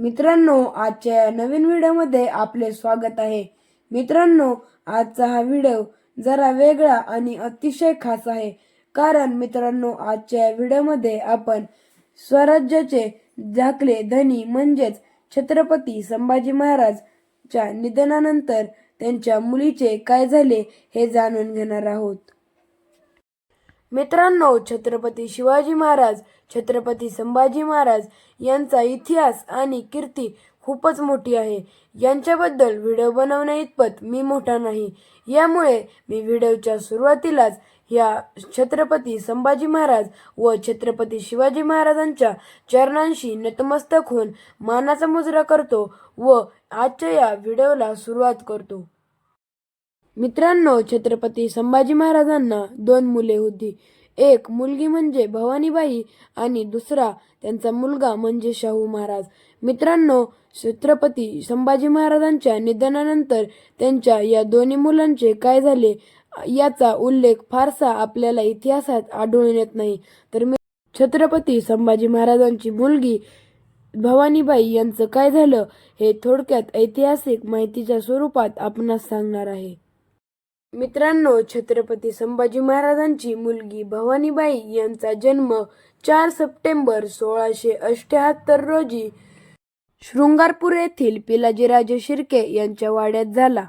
मित्रांनो आजच्या या नवीन व्हिडिओमध्ये आपले स्वागत आहे. मित्रांनो आजचा हा व्हिडिओ जरा वेगळा आणि अतिशय खास आहे. कारण मित्रांनो आजच्या या व्हिडिओमध्ये आपण स्वराज्याचे झाकले धनी म्हणजेच छत्रपती संभाजी महाराजच्या निधनानंतर त्यांच्या मुलीचे काय झाले हे जाणून घेणार आहोत. मित्रांनो छत्रपती शिवाजी महाराज छत्रपती संभाजी महाराज यांचा इतिहास आणि कीर्ती खूपच मोठी आहे. यांच्याबद्दल व्हिडिओ बनवण्या इतपत मी मोठा नाही. यामुळे मी व्हिडिओच्या सुरुवातीलाच या छत्रपती संभाजी महाराज व छत्रपती शिवाजी महाराजांच्या चरणांशी नतमस्तक होऊन मानाचा मुजरा करतो व आजच्या या व्हिडिओला सुरुवात करतो. मित्रांनो छत्रपती संभाजी महाराजांना दोन मुले होती. एक मुलगी म्हणजे भवानीबाई आणि दुसरा त्यांचा मुलगा म्हणजे शाहू महाराज. मित्रांनो छत्रपती संभाजी महाराजांच्या निधनानंतर त्यांच्या या दोन्ही मुलांचे काय झाले याचा उल्लेख फारसा आपल्याला इतिहासात आढळून येत नाही. तर छत्रपती संभाजी महाराजांची मुलगी भवानीबाई यांचं काय झालं हे थोडक्यात ऐतिहासिक माहितीच्या स्वरूपात आपणास सांगणार आहे. मित्रांनो छत्रपती संभाजी महाराजांची मुलगी भवानीबाई यांचा जन्म चार सप्टेंबर सोळाशे अठ्याहत्तर रोजी शृंगारपूर येथील पिलाजीराजे शिर्के यांच्या वाड्यात झाला.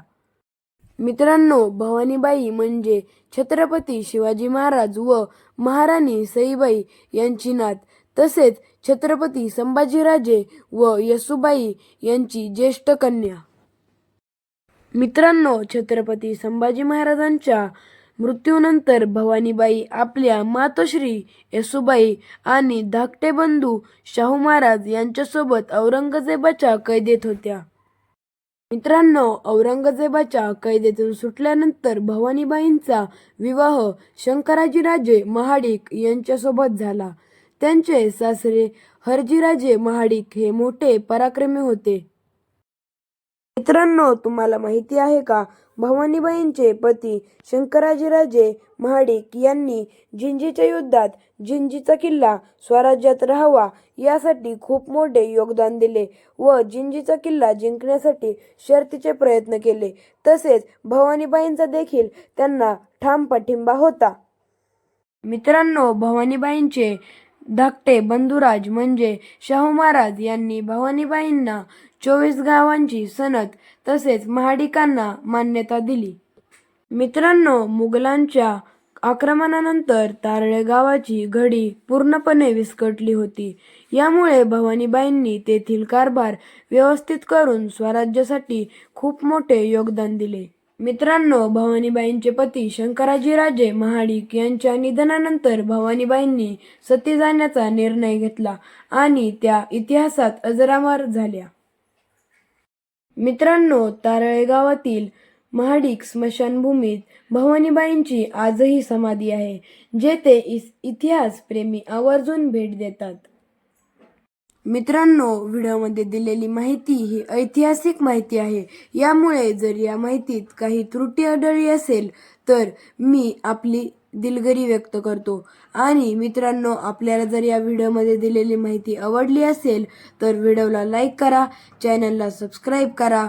मित्रांनो भवानीबाई म्हणजे छत्रपती शिवाजी महाराज व महाराणी सईबाई यांची नात. तसेच छत्रपती संभाजीराजे व यसुबाई यांची ज्येष्ठ कन्या. मित्रांनो छत्रपती संभाजी महाराजांच्या मृत्यूनंतर भवानीबाई आपल्या मातोश्री येसुबाई आणि धाकटे बंधू शाहू महाराज यांच्यासोबत औरंगजेबाच्या कैदेत होत्या. मित्रांनो औरंगजेबाच्या कैदेतून सुटल्यानंतर भवानीबाईंचा विवाह शंकराजीराजे महाडिक यांच्यासोबत झाला. त्यांचे सासरे हरजीराजे महाडिक हे मोठे पराक्रमी होते. मित्रांनो तुम्हाला माहिती आहे का? भवानीबाईंचे पती शंकराजीराजे महाडिक यांनी जिंजीच्या युद्धात जिंजीचा किल्ला स्वराज्यात राहावा यासाठी खूप मोठे योगदान दिले व जिंजीचा किल्ला जिंकण्यासाठी शर्तीचे प्रयत्न केले. तसेच भवानीबाईंचा देखील त्यांना ठाम पाठिंबा होता. मित्रांनो भवानीबाईंचे धाकटे बंधुराज म्हणजे शाहू महाराज यांनी भवानीबाईंना चोवीस गावांची सनद तसेच महाडिकांना मान्यता दिली. मित्रांनो मुघलांच्या आक्रमणानंतर तारळे गावाची घडी पूर्णपणे विस्कटली होती. यामुळे भवानीबाईंनी तेथील कारभार व्यवस्थित करून स्वराज्यासाठी खूप मोठे योगदान दिले. मित्रांनो भवानीबाईंचे पती शंकराजीराजे महाडिक यांच्या निधनानंतर भवानीबाईंनी सती जाण्याचा निर्णय घेतला आणि त्या इतिहासात अजरामर झाल्या. मित्रांनो तारळे गावातील महाडिक स्मशानभूमीत भवानीबाईंची आजही समाधी आहे जेथे इस- इतिहास प्रेमी आवर्जून भेट देतात. मित्रांनो व्हिडिओमध्ये दिलेली माहिती ही ऐतिहासिक माहिती आहे. यामुळे जर या माहितीत काही त्रुटी आढळली असेल तर मी आपली दिलगिरी व्यक्त करतो. आणि मित्रांनो आपल्याला जर या व्हिडिओमध्ये दिलेली माहिती आवडली असेल तर व्हिडिओला लाईक करा चॅनलला सबस्क्राईब करा.